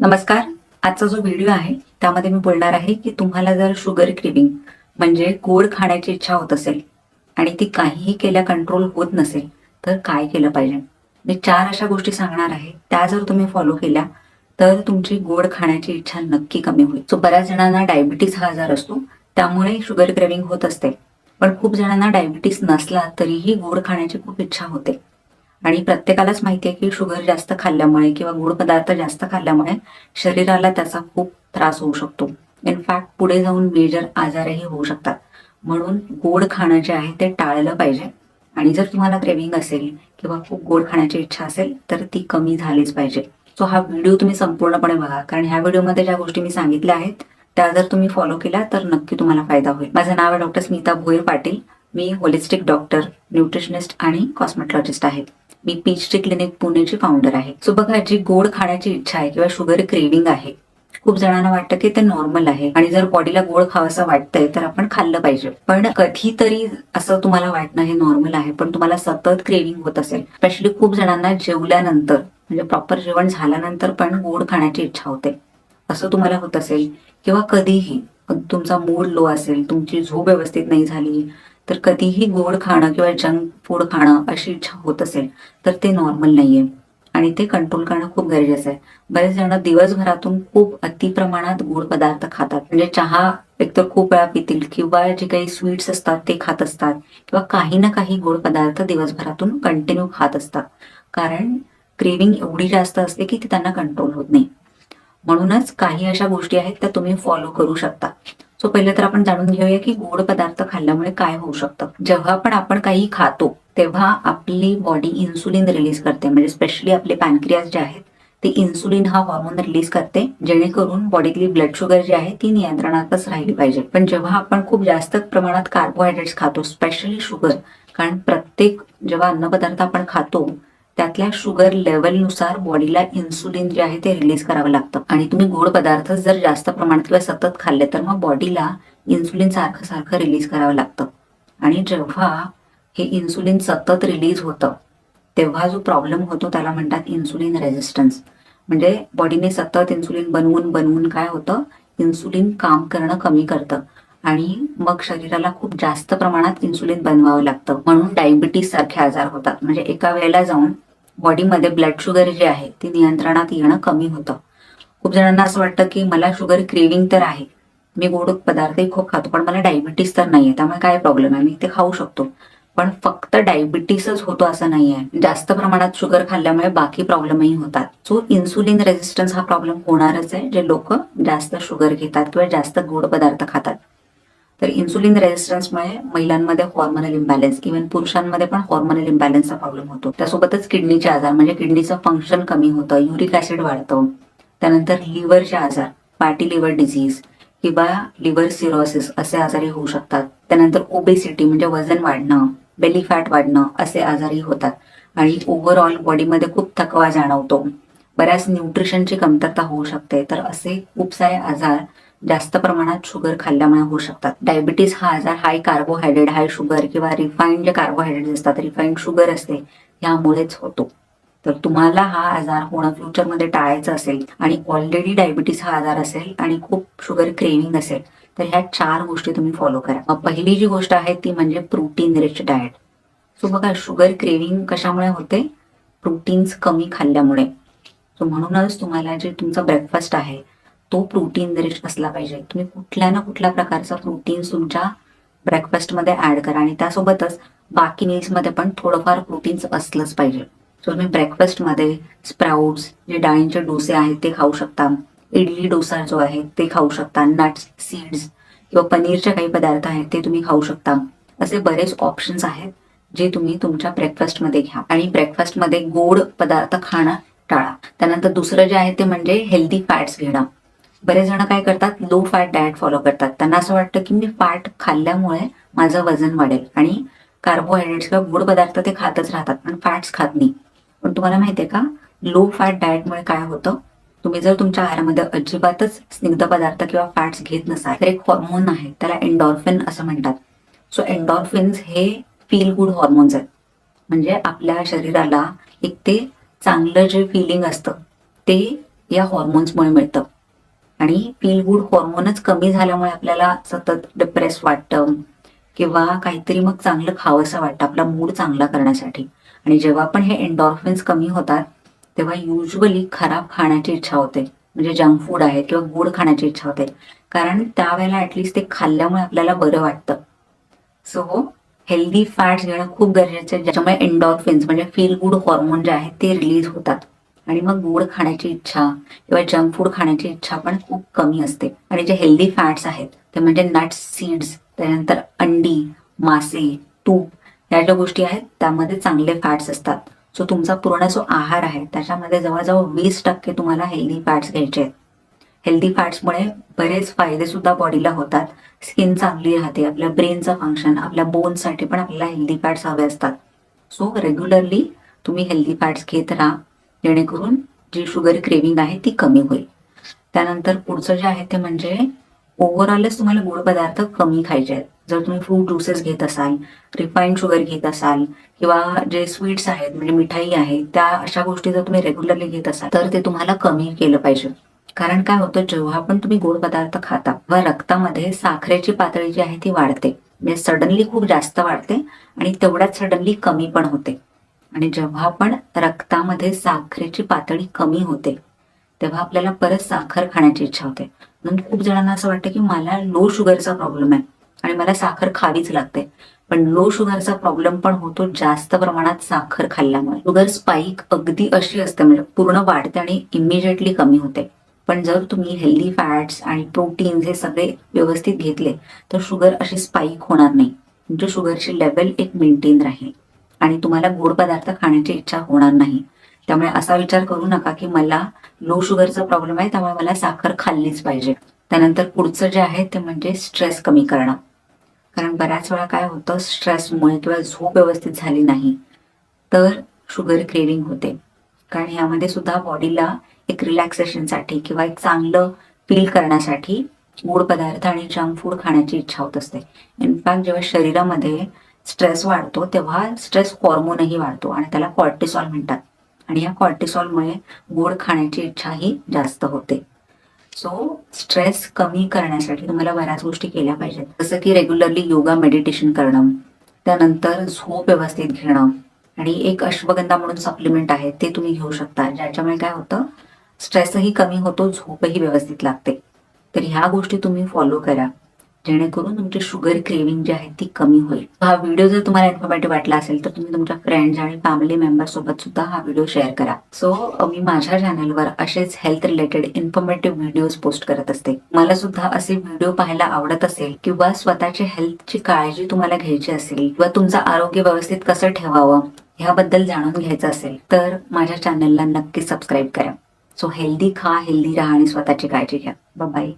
नमस्कार. आजचा जो व्हिडिओ आहे त्यामध्ये मी बोलणार आहे की तुम्हाला जर शुगर क्रिविंग म्हणजे गोड खाण्याची इच्छा होत असेल आणि ती काहीही केल्या कंट्रोल होत नसेल तर काय केलं पाहिजे? मी चार अशा गोष्टी सांगणार आहे. त्या जर तुम्ही फॉलो केल्या तर तुमची गोड खाण्याची इच्छा नक्की कमी होईल. सो बऱ्याच जणांना डायबिटीस हा आजार असतो त्यामुळे शुगर क्रेविंग होत असते. पण खूप जणांना डायबिटीस नसला तरीही गोड खाण्याची खूप इच्छा होते. आणि प्रत्येकालाच माहिती आहे की शुगर जास्त खाल्ल्यामुळे किंवा गोड पदार्थ जास्त खाल्ल्यामुळे शरीराला त्याचा खूप त्रास होऊ शकतो. इनफॅक्ट पुढे जाऊन मेजर आजारही होऊ शकतात. म्हणून गोड खाणं जे आहे ते टाळलं पाहिजे. आणि जर तुम्हाला क्रेविंग असेल किंवा खूप गोड खाण्याची इच्छा असेल तर ती कमी झालीच पाहिजे. सो हा व्हिडिओ तुम्ही संपूर्णपणे बघा. कारण ह्या व्हिडिओमध्ये ज्या गोष्टी मी सांगितल्या आहेत त्या जर तुम्ही फॉलो केल्या तर नक्की तुम्हाला फायदा होईल. माझं नाव आहे डॉक्टर स्मिता भोईर पाटील. मी होलिस्टिक डॉक्टर न्यूट्रिशनिस्ट आणि कॉस्मेटॉलॉजिस्ट आहे. मी पीच टी क्लिनिक पुणेची फाउंडर आहे. सो बघा जी गोड खाण्याची इच्छा आहे किंवा शुगर क्रेविंग आहे खूप जणांना वाटतं की ते नॉर्मल आहे. आणि जर बॉडीला गोड खावंसं वाटतंय तर आपण खाल्लं पाहिजे. पण कधीतरी असं तुम्हाला वाटणं हे नॉर्मल आहे पण तुम्हाला सतत क्रेविंग होत असेल. स्पेशली खूप जणांना जेवल्यानंतर म्हणजे प्रॉपर जेवण झाल्यानंतर पण गोड खाण्याची इच्छा होते. असं तुम्हाला होत असेल. किंवा कधीही तुमचा मूड लो असेल तुमची झोप व्यवस्थित नाही झाली तर कधीही गोड खाणं किंवा जंक फूड खाणं अशी इच्छा होत असेल तर ते नॉर्मल नाहीये. आणि ते कंट्रोल करणं खूप गरजेचं आहे. बरेच जण दिवसभरातून खूप अति प्रमाणात गोड पदार्थ खातात. म्हणजे चहा एकतर खूप वेळा पितील किंवा जे काही स्वीट्स असतात ते खात असतात. किंवा काही ना काही गोड पदार्थ दिवसभरातून कंटिन्यू खात असतात. कारण क्रेविंग एवढी जास्त असते की ती त्यांना कंट्रोल होत नाही. म्हणूनच काही अशा गोष्टी आहेत त्या तुम्ही फॉलो करू शकता. सो पहिले तर आपण जाणून घेऊया की गोड पदार्थ खाल्ल्यामुळे काय होऊ शकतं. जेव्हा पण आपण काही खातो तेव्हा आपली बॉडी इन्सुलिन रिलीज करते. म्हणजे स्पेशली आपले पॅनक्रियाज जे आहेत ते इन्सुलिन हा हॉर्मोन रिलीज करते जेणेकरून बॉडीतली ब्लड शुगर जी आहे ती नियंत्रणातच राहिली पाहिजे. पण जेव्हा आपण खूप जास्त प्रमाणात कार्बोहायड्रेट्स खातो स्पेशली शुगर कारण प्रत्येक जेव्हा अन्नपदार्थ आपण खातो त्यातल्या शुगर लेवलनुसार बॉडीला इन्सुलिन जे आहे ते रिलीज करावं लागतं. आणि तुम्ही गोड पदार्थ जर जास्त प्रमाणात किंवा सतत खाल्ले तर मग बॉडीला इन्सुलिन सारखं सारखं रिलीज करावं लागतं. आणि जेव्हा हे इन्सुलिन सतत रिलीज होतं तेव्हा जो प्रॉब्लेम होतो त्याला म्हणतात इन्सुलिन रेझिस्टन्स. म्हणजे बॉडीने सतत इन्सुलिन बनवून बनवून काय होतं? इन्सुलिन काम करणं कमी करतं. आणि मग शरीराला खूप जास्त प्रमाणात इन्सुलिन बनवावं लागतं. म्हणून डायबिटीस सारखे आजार होतात. म्हणजे एका वेळेला जाऊन बॉडीमध्ये ब्लड शुगर जे आहे ती नियंत्रणात येणं कमी होतं. खूप जणांना असं वाटतं की मला शुगर क्रेविंग तर आहे. मी गोड पदार्थही खूप खातो पण मला डायबिटीस तर नाहीये. त्यामुळे काय प्रॉब्लेम आहे? मी ते खाऊ शकतो. पण फक्त डायबिटीसच होतो असं नाहीये. जास्त प्रमाणात शुगर खाल्ल्यामुळे बाकी प्रॉब्लेमही होतात. सो इन्सुलिन रेझिस्टन्स हा प्रॉब्लेम होणारच आहे जे लोक जास्त शुगर घेतात किंवा जास्त गोड पदार्थ खातात. तर इन्सुलिन रेझिस्टन्समुळे महिलांमध्ये हॉर्मोनल इम्बॅलन्स इव्हन पुरुषांमध्ये पण हॉर्मोनल इम्बॅलन्सचा प्रॉब्लेम होतो. त्यासोबतच किडनीचे आजार म्हणजे किडनीचं फंक्शन कमी होतं युरिक ऍसिड वाढतं. त्यानंतर लिव्हरचे आजार फॅटी लिव्हर डिझीज किंवा लिव्हर सिरोसिस असे आजारही होऊ शकतात. त्यानंतर ओबेसिटी म्हणजे वजन वाढणं बेली फॅट वाढणं असे आजारही होतात. आणि ओव्हरऑल बॉडीमध्ये खूप थकवा जाणवतो. बऱ्याच न्यूट्रिशनची कमतरता होऊ शकते. तर असे खूप सारे आजार जास्त प्रमाणात शुगर खाल्ल्यामुळे होऊ शकतात. डायबिटीस हा आजार हाय कार्बोहायड्रेट हाय शुगर किंवा रिफाईंड जे कार्बोहायड्रेट असतात रिफाईंड शुगर असते यामुळेच होतो. तर तुम्हाला हा आजार होणं फ्युचरमध्ये टाळायचं असेल आणि ऑलरेडी डायबिटीस हा आजार असेल आणि खूप शुगर क्रेविंग असेल तर ह्या चार गोष्टी तुम्ही फॉलो करा. मग पहिली जी गोष्ट आहे ती म्हणजे प्रोटीन रिच डाएट सो बघा शुगर क्रेविंग कशामुळे होते? प्रोटीन्स कमी खाल्ल्यामुळे. सो म्हणूनच तुम्हाला जे तुमचा ब्रेकफास्ट आहे तो प्रोटीन रिच असला पाहिजे. तुम्ही कुठल्या ना कुठल्या प्रकारचा प्रोटीन तुमच्या ब्रेकफास्टमध्ये ऍड करा आणि त्यासोबतच बाकी मील्समध्ये पण थोडंफार प्रोटीन्स असलंच पाहिजे. सो तुम्ही ब्रेकफास्टमध्ये स्प्राउट्स जे डाळींचे डोसे आहेत ते खाऊ शकता. इडली डोसा जो आहे ते खाऊ शकता. नट्स सीड्स किंवा पनीरचे काही पदार्थ आहेत ते तुम्ही खाऊ शकता. असे बरेच ऑप्शन्स आहेत जे तुम्ही तुमच्या ब्रेकफास्टमध्ये घ्या. आणि ब्रेकफास्टमध्ये गोड पदार्थ खाणं टाळा. त्यानंतर दुसरं जे आहे ते म्हणजे हेल्दी फॅट्स घेणं. बरेच जण काय करतात लो फॅट डाएट फॉलो करतात. त्यांना असं वाटतं की मी फॅट खाल्ल्यामुळे माझं वजन वाढेल आणि कार्बोहायड्रेट्स किंवा गोड पदार्थ ते खातच राहतात पण फॅट्स खात नाही. पण तुम्हाला माहितीये का लो फॅट डाएटमुळे काय होतं? तुम्ही जर तुमच्या आहारामध्ये अजिबातच स्निग्ध पदार्थ किंवा फॅट्स घेत नसाल तर एक हॉर्मोन आहे त्याला एन्डॉर्फिन असं म्हणतात. सो एन्डॉर्फिन्स हे फील गुड हॉर्मोन्स आहेत. म्हणजे आपल्या शरीराला एक ते चांगलं जे फिलिंग असतं ते या हॉर्मोन्समुळे मिळतं. आणि फील गुड हॉर्मोनच कमी झाल्यामुळे आपल्याला सतत डिप्रेस वाटतं. किंवा काहीतरी मग चांगलं खावंसं वाटतं आपला मूड चांगला करण्यासाठी. आणि जेव्हा पण हे एन्डॉर्फिन्स कमी होतात तेव्हा युजली खराब खाण्याची इच्छा होते. म्हणजे जंक फूड आहे किंवा गोड खाण्याची इच्छा होते. कारण त्यावेळेला ॲटलिस्ट ते खाल्ल्यामुळे आपल्याला बरं वाटतं. सो हेल्दी फॅट्स घेणं खूप गरजेचं आहे. ज्याच्यामुळे एन्डॉर्फिन्स म्हणजे फील गुड हॉर्मोन जे आहेत ते रिलीज होतात. आणि मग गोड खाण्याची इच्छा किंवा जंक फूड खाण्याची इच्छा पण खूप कमी असते. आणि जे हेल्दी फॅट्स आहेत ते म्हणजे नट्स सीड्स त्यानंतर अंडी मासे तूप या ज्या गोष्टी आहेत त्यामध्ये चांगले फॅट्स असतात. सो तुमचा पूर्ण जो आहार आहे त्याच्यामध्ये जवळजवळ वीस टक्के तुम्हाला हेल्दी फॅट्स घ्यायचे आहेत. हेल्दी फॅट्समुळे बरेच फायदे सुद्धा बॉडीला होतात. स्किन चांगली राहते आपल्या ब्रेनचं फंक्शन आपल्या बोनसाठी पण आपल्याला हेल्दी फॅट्स हवे असतात. सो रेग्युलरली तुम्ही हेल्दी फॅट्स घेत राहा. जेणेकरून जी शुगर क्रेविंग आहे ती कमी होईल. त्यानंतर पुढचं जे आहे ते म्हणजे ओव्हरऑलच तुम्हाला गोड पदार्थ कमी खायचे आहेत. जर तुम्ही फ्रूट ज्युसेस घेत असाल रिफाईंड शुगर घेत असाल किंवा जे स्वीट्स आहेत म्हणजे मिठाई आहे त्या अशा गोष्टी जर तुम्ही रेग्युलरली घेत असाल तर ते तुम्हाला कमी केलं पाहिजे. कारण काय होतं जेव्हा पण तुम्ही गोड पदार्थ खाता व रक्तामध्ये साखरेची पातळी जी आहे ती वाढते. म्हणजे सडनली खूप जास्त वाढते आणि तेवढ्याच सडनली कमी पण होते. आणि जेव्हा पण रक्तामध्ये साखरेची पातळी कमी होते तेव्हा आपल्याला परत साखर खाण्याची इच्छा होते. म्हणून खूप जणांना असं वाटतं की मला लो शुगरचा प्रॉब्लेम आहे आणि मला साखर खावीच लागते. पण लो शुगरचा प्रॉब्लेम पण होतो जास्त प्रमाणात साखर खाल्ल्यामुळे. शुगर स्पाईक अगदी अशी असते म्हणजे पूर्ण वाढते आणि इमिजिएटली कमी होते. पण जर तुम्ही हेल्दी फॅट्स आणि प्रोटीन्स हे सगळे व्यवस्थित घेतले तर शुगर अशी स्पाईक होणार नाही. तुमच्या शुगरची लेवल एक मेंटेन राहील. आणि तुम्हाला गोड पदार्थ खाण्याची इच्छा होणार नाही. त्यामुळे असा विचार करू नका की मला लो शुगरचा प्रॉब्लेम आहे त्यामुळे मला साखर खाल्लीच पाहिजे. त्यानंतर पुढचं जे आहे ते म्हणजे स्ट्रेस कमी करणं. कारण बऱ्याच वेळा काय होतं स्ट्रेसमुळे किंवा झोप व्यवस्थित झाली नाही तर शुगर क्रेविंग होते. कारण यामध्ये सुद्धा बॉडीला एक रिलॅक्सेशनसाठी किंवा एक चांगलं फील करण्यासाठी गोड पदार्थ आणि जंक फूड खाण्याची इच्छा होत असते. इनफॅक्ट जेव्हा शरीरामध्ये स्ट्रेस वाढतो तेव्हा स्ट्रेस हॉर्मोनही वाढतो आणि त्याला कॉर्टिसॉल म्हणतात. आणि या कॉर्टिसॉलमुळे गोड खाण्याची इच्छाही जास्त होते. सो स्ट्रेस कमी करण्यासाठी तुम्हाला बऱ्याच गोष्टी केल्या पाहिजेत. जसं की रेग्युलरली योगा मेडिटेशन करणं त्यानंतर झोप व्यवस्थित घेणं आणि एक अश्वगंधा म्हणून सप्लिमेंट आहे ते तुम्ही घेऊ शकता. ज्याच्यामुळे काय होतं? स्ट्रेसही कमी होतो झोपही व्यवस्थित लागते. तर ह्या गोष्टी तुम्ही फॉलो करा. जेणेकरून तुमची शुगर क्रेविंग जी आहे ती कमी होईल. हा व्हिडिओ जर तुम्हाला इन्फॉर्मेटिव्ह वाटला असेल तर तुम्ही तुमच्या फ्रेंड्स आणि फॅमिली मेंबर सोबत सुद्धा हा व्हिडिओ शेअर करा. सो मी माझ्या चॅनलवर असेच health related informative videos post करत असते. मला सुद्धा असे व्हिडिओ पाहायला आवडत असेल किंवा स्वतःची हेल्थची काळजी तुम्हाला घ्यायची असेल किंवा तुमचं आरोग्य व्यवस्थित कसं ठेवावं ह्याबद्दल जाणून घ्यायचं असेल तर माझ्या चॅनलला नक्की सबस्क्राईब करा. सो हेल्दी खा हेल्दी राहा आणि स्वतःची काळजी घ्या. बाय